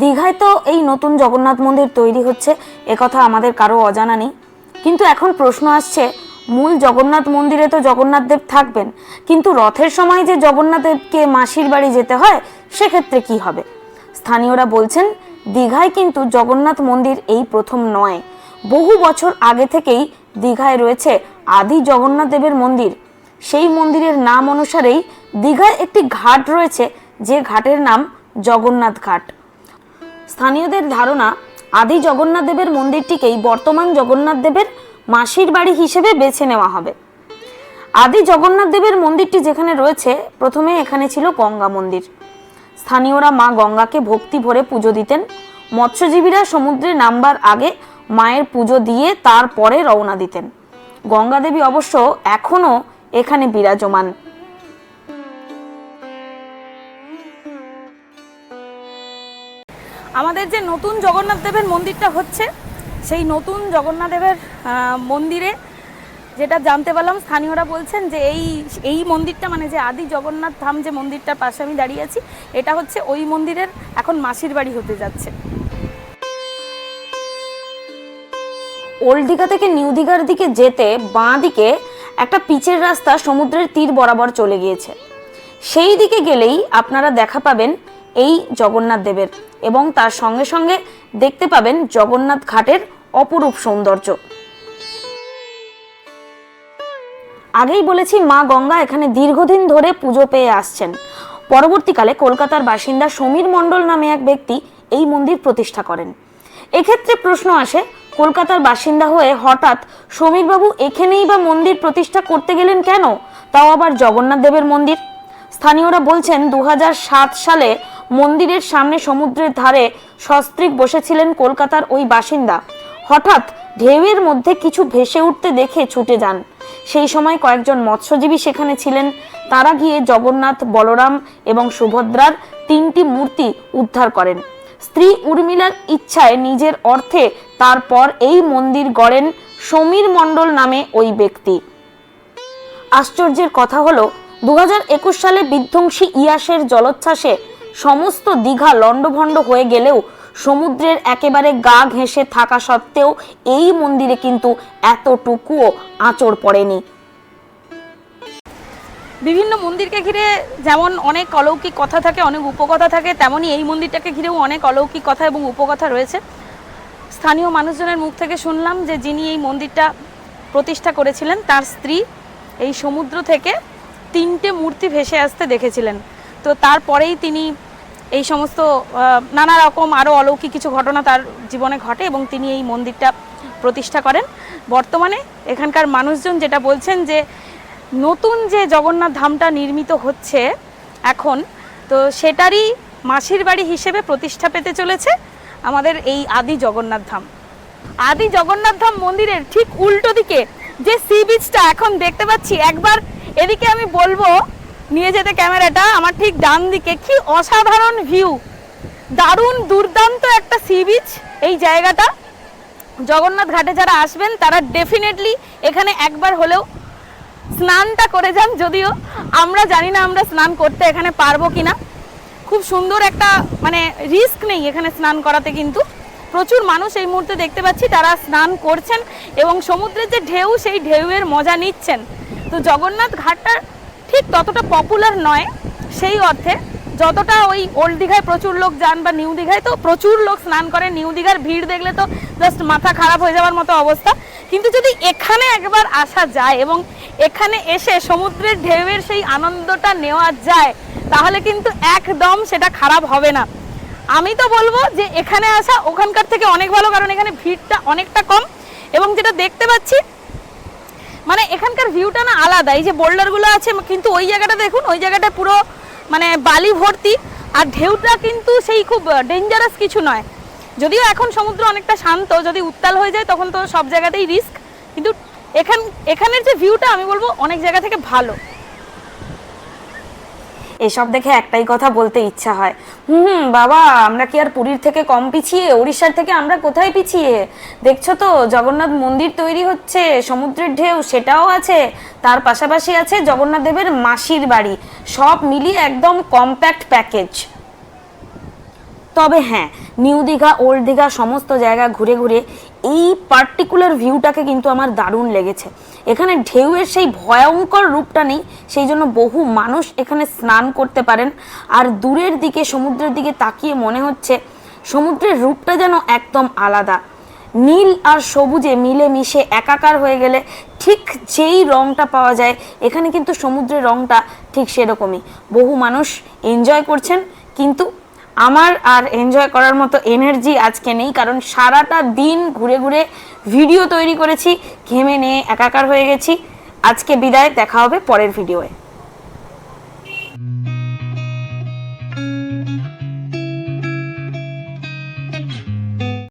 দীঘায় তো এই নতুন জগন্নাথ মন্দির তৈরি হচ্ছে একথা আমাদের কারও অজানা নেই। কিন্তু এখন প্রশ্ন আসছে, মূল জগন্নাথ মন্দিরে তো জগন্নাথ দেব থাকবেন, কিন্তু রথের সময় যে জগন্নাথ দেবকে মাসির বাড়ি যেতে হয়, সেক্ষেত্রে কি হবে? স্থানীয়রা বলছেন, দীঘায় কিন্তু জগন্নাথ মন্দির এই প্রথম নয়। বহু বছর আগে থেকেই দীঘায় রয়েছে আদি জগন্নাথ দেবের মন্দির। সেই মন্দিরের নাম অনুসারেই দীঘায় একটি ঘাট রয়েছে, যে ঘাটের নাম জগন্নাথ ঘাট। স্থানীয়দের ধারণা, আদি জগন্নাথ দেবের মন্দিরটিকেই বর্তমান জগন্নাথ দেবের মাসির বাড়ি হিসেবে বেছে নেওয়া হবে। আদি জগন্নাথ দেবের মন্দিরটি যেখানে রয়েছে, প্রথমে এখানে ছিল গঙ্গা মন্দির। স্থানীয়রা মা গঙ্গাকে ভক্তি ভরে পুজো দিতেন। মৎস্যজীবীরা সমুদ্রে নামবার আগে মায়ের পুজো দিয়ে তারপরে রওনা দিতেন। গঙ্গা দেবী অবশ্য এখনও এখানে বিরাজমান। আমাদের যে নতুন জগন্নাথ দেবের মন্দিরটা হচ্ছে, সেই নতুন জগন্নাথ দেবের মন্দিরে যেটা জানতে পারলাম, স্থানীয়রা বলছেন যে এই এই মন্দিরটা মানে যে আদি জগন্নাথ ধাম যে মন্দিরটার পাশে আমি দাঁড়িয়ে আছি, এটা হচ্ছে ওই মন্দিরের এখন মাসির বাড়ি হতে যাচ্ছে। ওল্ড দীঘা থেকে নিউ দীঘার দিকে যেতে বাঁ দিকে একটা পিচের রাস্তা সমুদ্রের তীর বরাবর চলে গিয়েছে। সেই দিকে গেলেই আপনারা দেখা পাবেন এই জগন্নাথ দেবের এবং তার সঙ্গে সঙ্গে দেখতে পাবেন জগন্নাথ ঘাটের অপরূপ সৌন্দর্য। আগেই বলেছি মা গঙ্গা এখানে দীর্ঘদিন ধরে পুজো পেয়ে আসছেন। পরবর্তীকালে কলকাতার বাসিন্দা সমীর মণ্ডল নামে এক ব্যক্তি এই মন্দির প্রতিষ্ঠা করেন। এক্ষেত্রে প্রশ্ন আসে, কলকাতার বাসিন্দা হয়ে হঠাৎ সমীরবাবু এখানেই বা মন্দির প্রতিষ্ঠা করতে গেলেন কেন? তাও আবার জগন্নাথ দেবের মন্দির। স্থানীয়রা বলছেন দু হাজার সাত সালে মন্দিরের সামনে সমুদ্রের ধারে সস্ত্রীক বসেছিলেন কলকাতার ওই বাসিন্দা। হঠাৎ ঢেউয়ের মধ্যে কিছু ভেসে উঠতে দেখে ছুটে যান। সেই সময় কয়েকজন মৎস্যজীবী সেখানে ছিলেন। তারা গিয়ে জগন্নাথ, বলরাম এবং সুভদ্রার তিনটি মূর্তি উদ্ধার করেন। স্ত্রী উর্মিলার ইচ্ছায় নিজের অর্থে তারপর এই মন্দির গড়েন সমীর মণ্ডল নামে ওই ব্যক্তি। আশ্চর্যের কথা হলো দু হাজার একুশ সালে বিধ্বংসী ইয়াসের জলোচ্ছ্বাসে সমস্ত দীঘা লণ্ডভণ্ড হয়ে গেলেও সমুদ্রের একেবারে গা ঘেঁষে থাকা সত্ত্বেও এই মন্দিরে কিন্তু এতটুকুও আঁচড় পড়েনি। বিভিন্ন মন্দিরকে ঘিরে যেমন অনেক অলৌকিক কথা থাকে, অনেক উপকথা থাকে তেমনই এই মন্দিরটাকে ঘিরেও অনেক অলৌকিক কথা এবং উপকথা রয়েছে। স্থানীয় মানুষজনের মুখ থেকে শুনলাম যে যিনি এই মন্দিরটা প্রতিষ্ঠা করেছিলেন, তার স্ত্রী এই সমুদ্র থেকে তিনটে মূর্তি ভেসে আসতে দেখেছিলেন। তো তারপরেই তিনি এই সমস্ত নানা রকম আরও অলৌকিক কিছু ঘটনা তার জীবনে ঘটে এবং তিনি এই মন্দিরটা প্রতিষ্ঠা করেন। বর্তমানে এখানকার মানুষজন যেটা বলছেন যে, নতুন যে জগন্নাথ ধামটা নির্মিত হচ্ছে এখন, তো সেটারই মাসির বাড়ি হিসেবে প্রতিষ্ঠা পেতে চলেছে আমাদের এই আদি জগন্নাথ ধাম। আদি জগন্নাথ ধাম মন্দিরের ঠিক উল্টো দিকে যে সি বিচটা এখন দেখতে পাচ্ছি, একবার এদিকে আমি বলব নিয়ে যেতে ক্যামেরাটা, আমার ঠিক ডান দিকে কি অসাধারণ ভিউ দারুণ দুর্দান্ত একটা সি বিচ এই জায়গাটা। জগন্নাথ ঘাটে যারা আসবেন, তারা ডেফিনেটলি এখানে একবার হলেও স্নানটা করে যান। যদিও আমরা জানি না আমরা স্নান করতে এখানে পারব কিনা। খুব সুন্দর একটা মানে রিস্ক নেই এখানে স্নান করাতে কিন্তু। প্রচুর মানুষ এই মুহূর্তে দেখতে পাচ্ছি, তারা স্নান করছেন এবং সমুদ্রের যে ঢেউ, সেই ঢেউয়ের মজা নিচ্ছেন। তো জগন্নাথ ঘাটটা ঠিক ততটা পপুলার নয়, সেই অর্থে যতটা ওই ওল্ড দীঘায় প্রচুর লোক যান বা নিউ দীঘায়, তো প্রচুর লোক স্নান করে নিউ দীঘার ভিড় দেখলে তো জাস্ট মাথা খারাপ হয়ে যাওয়ার মতো অবস্থা। কিন্তু যদি এখানে একবার আসা যায় এবং এখানে এসে সমুদ্রের ঢেউয়ের সেই আনন্দটা নেওয়া যায়, তাহলে কিন্তু একদম সেটা খারাপ হবে না। আমি তো বলব যে এখানে আসা ওখানকার থেকে অনেক ভালো, কারণ এখানে ভিড়টা অনেকটা কম এবং যেটা দেখতে পাচ্ছি মানে এখানকার ভিউটা না আলাদা। এই যে বোল্ডারগুলো আছে, কিন্তু ওই জায়গাটা দেখুন, ওই জায়গাটা পুরো মানে বালি ভর্তি, আর ঢেউটা কিন্তু সেই খুব ডেঞ্জারাস কিছু নয়। যদিও এখন সমুদ্র অনেকটা শান্ত, যদি উত্তাল হয়ে যায়, তখন তো সব জায়গাতেই রিস্ক কিন্তু এখান, এখানের যে ভিউটা আমি বলব, অনেক জায়গা থেকে ভালো। এসব দেখে একটাই কথা বলতে ইচ্ছা হয়। হুম হুম, বাবা আমরা কি আর পুরীর থেকে কম পিছিয়ে? উড়িষ্যার থেকে আমরা কোথায় পিছিয়ে? দেখছ তো জগন্নাথ মন্দির তৈরি হচ্ছে সমুদ্রের ঢেউ সেটাও আছে তার পাশাপাশি আছে জগন্নাথ দেবের মাসির বাড়ি। সব মিলিয়ে একদম কম্প্যাক্ট প্যাকেজ তবে হ্যাঁ নিউ দীঘা, ওল্ড দীঘা, সমস্ত জায়গা ঘুরে ঘুরে এই পার্টিকুলার ভিউটাকে কিন্তু আমার দারুণ লেগেছে। এখানে ঢেউয়ের সেই ভয়ঙ্কর রূপটা নেই, সেই জন্য বহু মানুষ এখানে স্নান করতে পারেন। আর দূরের দিকে, সমুদ্রের দিকে তাকিয়ে মনে হচ্ছে সমুদ্রের রূপটা যেন একদম আলাদা। নীল আর সবুজে মিলে মিশে একাকার হয়ে গেলে ঠিক যেই রংটা পাওয়া যায়, এখানে কিন্তু সমুদ্রের রংটা ঠিক সেরকমই। বহু মানুষ এনজয় করছেন, কিন্তু আমার আর এনজয় করার মতো এনার্জি আজকে নেই, কারণ সারাটা দিন ঘুরে ঘুরে ভিডিও তৈরি করেছি, ঘেমে নিয়ে একাকার হয়ে গেছি। আজকে বিদায়, দেখা হবে পরের ভিডিওয়ে